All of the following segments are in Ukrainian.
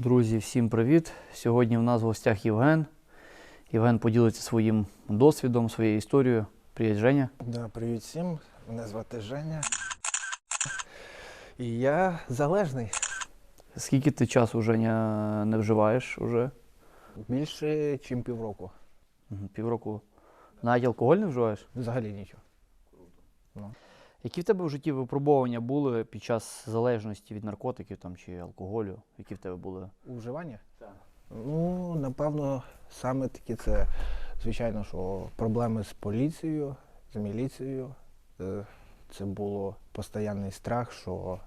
Друзі, всім привіт! Сьогодні в нас в гостях Євген. Євген поділиться своїм досвідом, своєю історією. Привіт, Женя. Да, привіт всім. Мене звати Женя. І я залежний. Скільки ти часу, Женя, не вживаєш уже? Більше, ніж півроку. Півроку. Навіть алкоголь не вживаєш? Взагалі нічого. Які в тебе в житті випробування були під час залежності від наркотиків там, чи алкоголю? Які в тебе були? Уживання? Так. Ну, напевно, саме таки це, звичайно, що проблеми з поліцією, з міліцією. Е, Це було постійний страх, що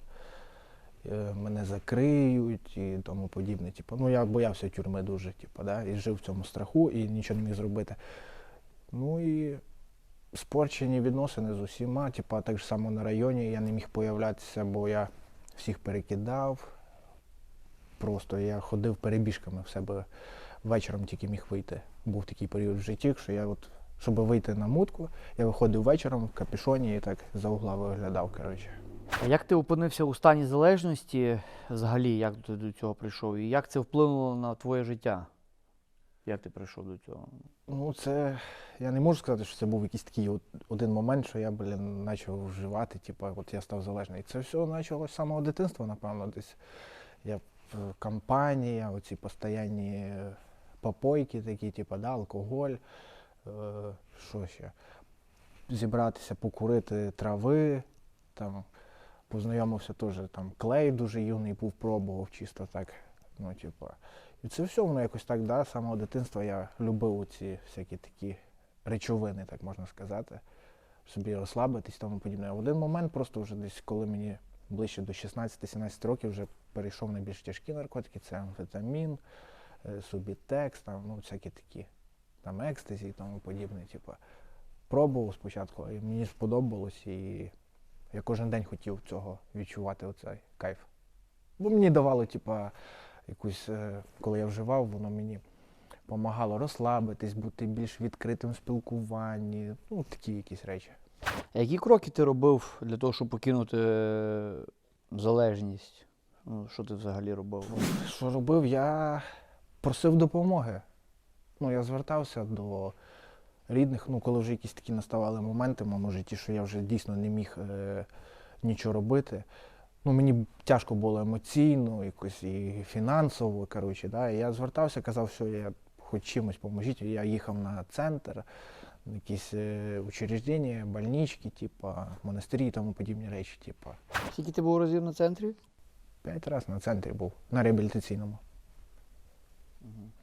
е, мене закриють і тому подібне. Типу, ну, я боявся тюрми дуже, типу, да, і жив в цьому страху і нічого не міг зробити. Ну і спорчені відносини з усіма, типу, так ж само на районі я не міг появлятися, бо я всіх перекидав. Просто я ходив перебіжками в себе вечором тільки міг вийти. Був такий період в житті, що я от, щоб вийти на мутку, я виходив вечором в капюшоні і так за угла виглядав. Коротше. Як ти опинився у стані залежності взагалі, як ти до цього прийшов? І як це вплинуло на твоє життя? Як ти прийшов до цього? Ну, це я не можу сказати, що це був якийсь такий от, один момент, що я, блін, почав вживати, типу, от я став залежний. Це все почалося з самого дитинства, напевно, десь. Я в компанія, оці постійні попойки такі, типу, да, алкоголь, е, що ще? Зібратися, покурити трави, там, познайомився теж, там, клей дуже юний був, пробував чисто так. Ну, типу. І це все воно якось так, да, з самого дитинства я любив ці всякі такі речовини, так можна сказати, собі розслабитись тому подібне. А в один момент, просто вже десь, коли мені ближче до 16-17 років, вже перейшов на більш тяжкі наркотики, це амфетамін, е, субітекс, там, ну, всякі такі, там екстазі і тому подібне. Типу. Пробував спочатку, і мені сподобалось, і я кожен день хотів цього відчувати, оцей кайф. Бо мені давало, типа, якусь, е, коли я вживав, воно мені допомагало розслабитись, бути більш відкритим в спілкуванні, ну, такі якісь речі. А які кроки ти робив для того, щоб покинути е, залежність? Ну, що ти взагалі робив? Що робив? Я просив допомоги. Ну, я звертався до рідних, ну, коли вже якісь такі наставали моменти в моєму житті, що я вже дійсно не міг е, нічого робити. Ну, мені тяжко було емоційно, якось і фінансово, коротше, да. І я звертався, казав, що я хоч чимось поможіть. Я їхав на центр, на якісь е, учреждення, больнички, типа, монастирі і тому подібні речі, типа. Скільки ти був разів на центрі? П'ять разів на центрі був, на реабілітаційному.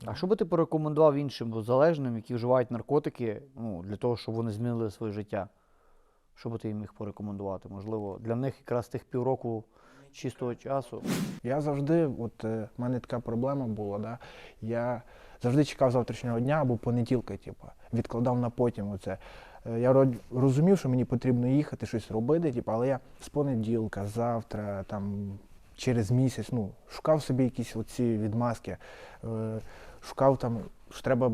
А що би ти порекомендував іншим залежним, які вживають наркотики, ну, для того, щоб вони змінили своє життя? Що би ти їм міг порекомендувати? Можливо, для них якраз тих півроку чистого часу. Я завжди, от е, в мене така проблема була, да, я завжди чекав завтрашнього дня або понеділка, типу, відкладав на потім оце. Е, Я розумів, що мені потрібно їхати, щось робити, типу, але я з понеділка, завтра, там, через місяць, ну, шукав собі якісь оці відмазки, е, шукав там, що треба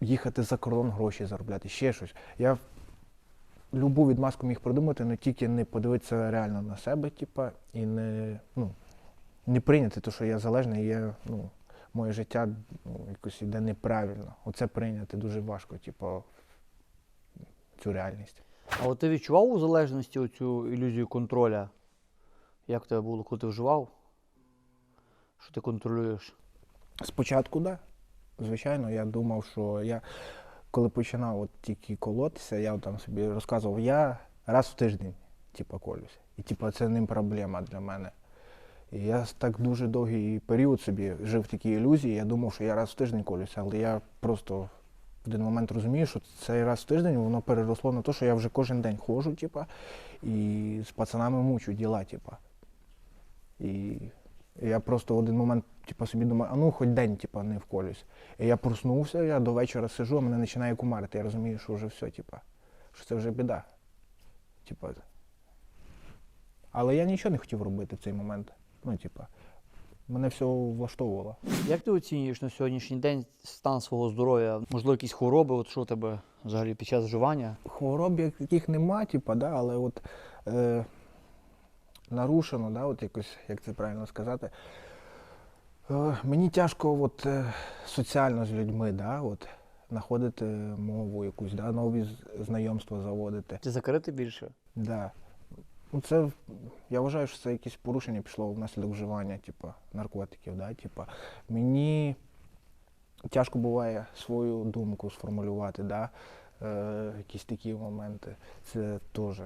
їхати за кордон гроші заробляти, ще щось. Я любу відмазку міг придумати, але тільки не подивитися реально на себе, типа, і не, ну, не прийняти те, що я залежний, і я, ну, моє життя ну, якось іде неправильно. Оце прийняти дуже важко, типу, цю реальність. А от ти відчував у залежності оцю ілюзію контроля? Як в тебе було, коли ти вживав? Що ти контролюєш? Спочатку, так. Да. Звичайно, я думав, що я, коли починав от тільки колотися, я там собі розказував, я раз в тиждень, типу, колюся. І типу, це не проблема для мене. І я так дуже довгий період собі жив в такій ілюзії, я думав, що я раз в тиждень колюся, але я просто в один момент розумію, що цей раз в тиждень воно переросло на те, що я вже кожен день ходжу, типа, і з пацанами мучу діла, типа. І я просто в один момент типа, собі думаю, а ну хоч день типа, не вколюсь. І я проснувся, я до вечора сижу, а мене починає кумарити. Я розумію, що вже все, типа, що це вже біда. Типа. Але я нічого не хотів робити в цей момент. Ну, типа, мене все влаштовувало. Як ти оцінюєш на сьогоднішній день стан свого здоров'я? Можливо, якісь хвороби, от що у тебе взагалі під час вживання? Хвороб як таких нема, типа, да, але от е, нарушено, да, от якось, як це правильно сказати, Е, Мені тяжко от, е, соціально з людьми, да, от, знаходити мову якусь, да, нові знайомства заводити. Ти закрити більше? Да. Ну, це, я вважаю, що це якесь порушення пішло внаслідок вживання, типу, наркотиків. Да? Типу, мені тяжко буває свою думку сформулювати, да? е, якісь такі моменти. Це теж.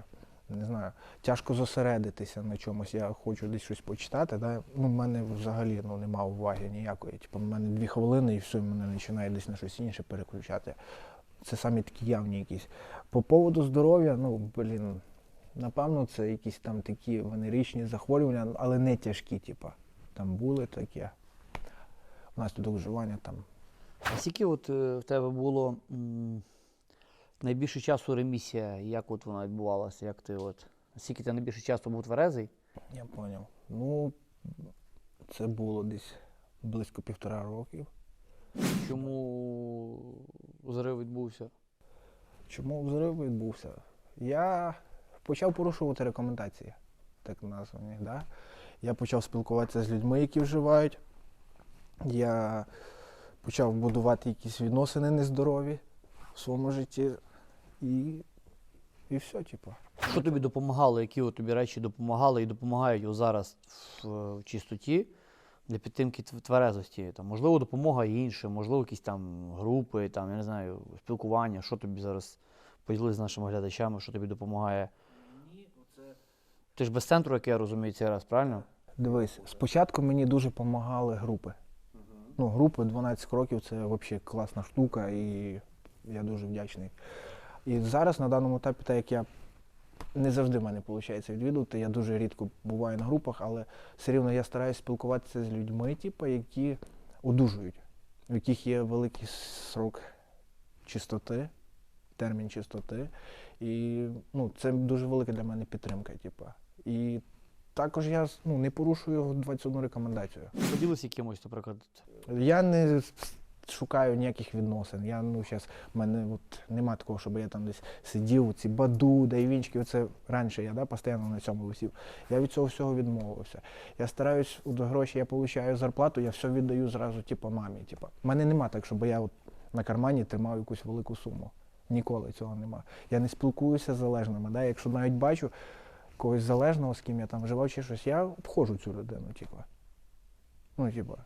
Не знаю, тяжко зосередитися на чомусь. Я хочу десь щось почитати. Да? Ну, в мене взагалі ну, немає уваги ніякої. Типу, в мене дві хвилини і все, мене починає десь на щось інше переключати. Це самі такі явні якісь. По поводу здоров'я, ну, блін, напевно, це якісь там такі венеричні захворювання, але не тяжкі, типу. Там були таке. Внаслідок вживання там. Скільки от е, в тебе було найбільше часу ремісія? Як от вона відбувалася? Як ти от? Скільки ти найбільше часу був тверезий? Я зрозумів. Ну, це було десь близько півтора років. Чому зрив відбувся? Чому взрив відбувся? Я почав порушувати рекомендації, так названі. Да? Я почав спілкуватися з людьми, які вживають. Я почав будувати якісь відносини нездорові в своєму житті. І, і все, типу. Що тобі допомагало? Які от тобі речі допомагали і допомагають зараз в, в чистоті для підтримки тверезості? Там, можливо, допомога іншим, можливо, якісь там групи, там, я не знаю, спілкування. Що тобі зараз поділись з нашими глядачами, що тобі допомагає? Ти ж без центру, як я розумію, цей раз, правильно? Дивись, спочатку мені дуже допомагали групи. Ну, групи 12 років це взагалі класна штука, і я дуже вдячний. І зараз на даному етапі, так як я не завжди в мене виходить відвідувати, я дуже рідко буваю на групах, але все рівно я стараюся спілкуватися з людьми, типу, які одужують, в яких є великий срок чистоти, термін чистоти. І ну, це дуже велика для мене підтримка. Типу. І також я ну, не порушую 21 рекомендацію. Поділися якимось, наприклад. Я не шукаю ніяких відносин. Я ну зараз мене от нема такого, щоб я там десь сидів, ці баду, дайвінчики. Оце раніше я да, постійно на цьому висів. Я від цього всього відмовився. Я стараюсь, от гроші я отримую зарплату, я все віддаю зразу, типу, мамі. Типу. У мене нема так, щоб я от на кармані тримав якусь велику суму. Ніколи цього нема. Я не спілкуюся з залежними. Да? Якщо навіть бачу когось залежного, з ким я там вживав чи щось, я обходжу цю людину, типу. Ну, типу.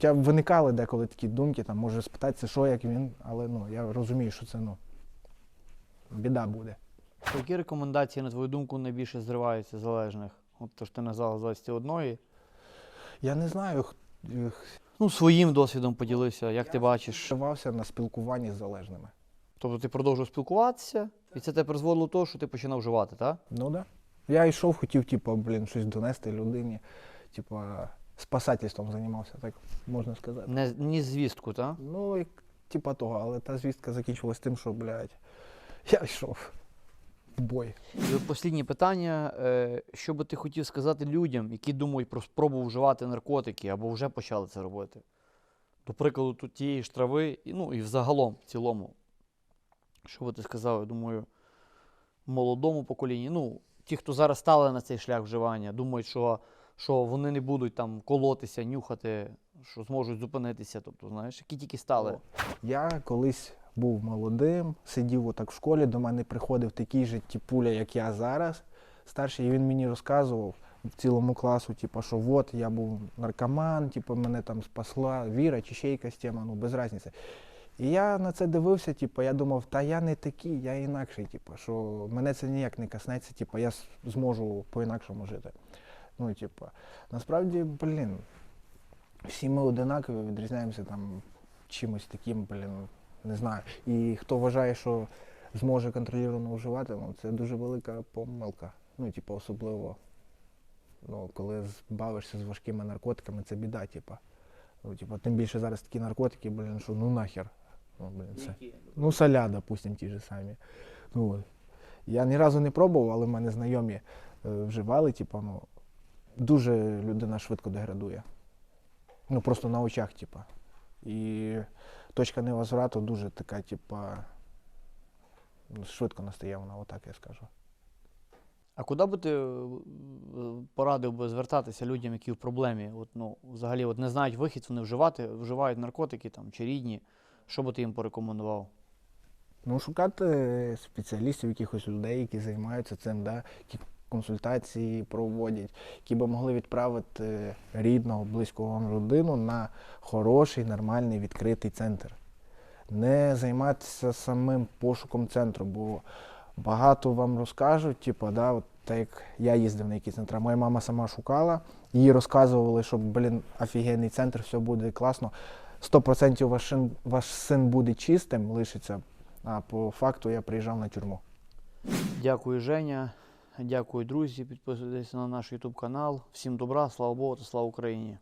Хоча виникали деколи такі думки, там може спитатися, що як він, але ну, я розумію, що це ну, біда буде. Які рекомендації, на твою думку, найбільше зриваються залежних? От то ж ти назвав з 21. Я не знаю, Ну, своїм досвідом поділився, як ти бачиш. вживався на спілкуванні з залежними. Тобто ти продовжував спілкуватися, і це тебе призводило до того, що ти починав вживати, так? Ну так. Да. Я йшов, хотів, типу, блін, щось донести людині, типу, спасательством займався, так можна сказати. Не, ні звістку, так? Ну, як, типа того, але та звістка закінчилась тим, що, блядь, я йшов в бой. І останнє питання. е, Що би ти хотів сказати людям, які думають про спробу вживати наркотики або вже почали це робити? До прикладу, тут тієї ж трави, і, ну і взагалом, в цілому. Що би ти сказав, я думаю, молодому поколінні, ну, ті, хто зараз стали на цей шлях вживання, думають, що, що вони не будуть там колотися, нюхати, що зможуть зупинитися. Тобто, знаєш, які тільки стали. Я колись був молодим, сидів отак в школі, до мене приходив такий же тіпуля, як я зараз, старший, і він мені розказував в цілому класу, типу, що от я був наркоман, типу, мене там спасла віра чи ще якась тема, ну без різниці. І я на це дивився, типу, я думав, та я не такий, я інакший, типу, що мене це ніяк не коснеться, типу, я зможу по-інакшому жити. Ну, типу, насправді, блін, всі ми одинакові, відрізняємося там чимось таким, блін, не знаю. І хто вважає, що зможе контрольовано вживати, ну це дуже велика помилка. Ну, типу, особливо, ну, коли бавишся з важкими наркотиками, це біда, типу. Ну, типу, тим більше зараз такі наркотики, блін, що ну нахер. Ну, блін, це. Ну, соля, допустим, ті ж самі. Ну, от. Я ні разу не пробував, але в мене знайомі е, вживали, типу, ну, дуже людина швидко деградує. Ну, просто на очах, типу. І точка невозврату дуже така, типа, ну, швидко настає вона, отак я скажу. А куди би ти е, порадив би звертатися людям, які в проблемі? От, ну, взагалі от не знають вихід, вони вживати, вживають наркотики там, чи рідні. Що би ти їм порекомендував? Ну, шукати спеціалістів, якихось людей, які займаються цим, да, які консультації проводять, які би могли відправити рідного, близького вам родину на хороший, нормальний, відкритий центр. Не займатися самим пошуком центру, бо багато вам розкажуть, типу, да, от так як я їздив на якісь центри, моя мама сама шукала, їй розказували, що, блін, офігенний центр, все буде класно. 100% ваш син, ваш син буде чистим, лишиться, а по факту я приїжджав на тюрму. Дякую, Женя. Дякую, друзі. Підписуйтесь на наш YouTube канал. Всім добра, слава Богу та слава Україні.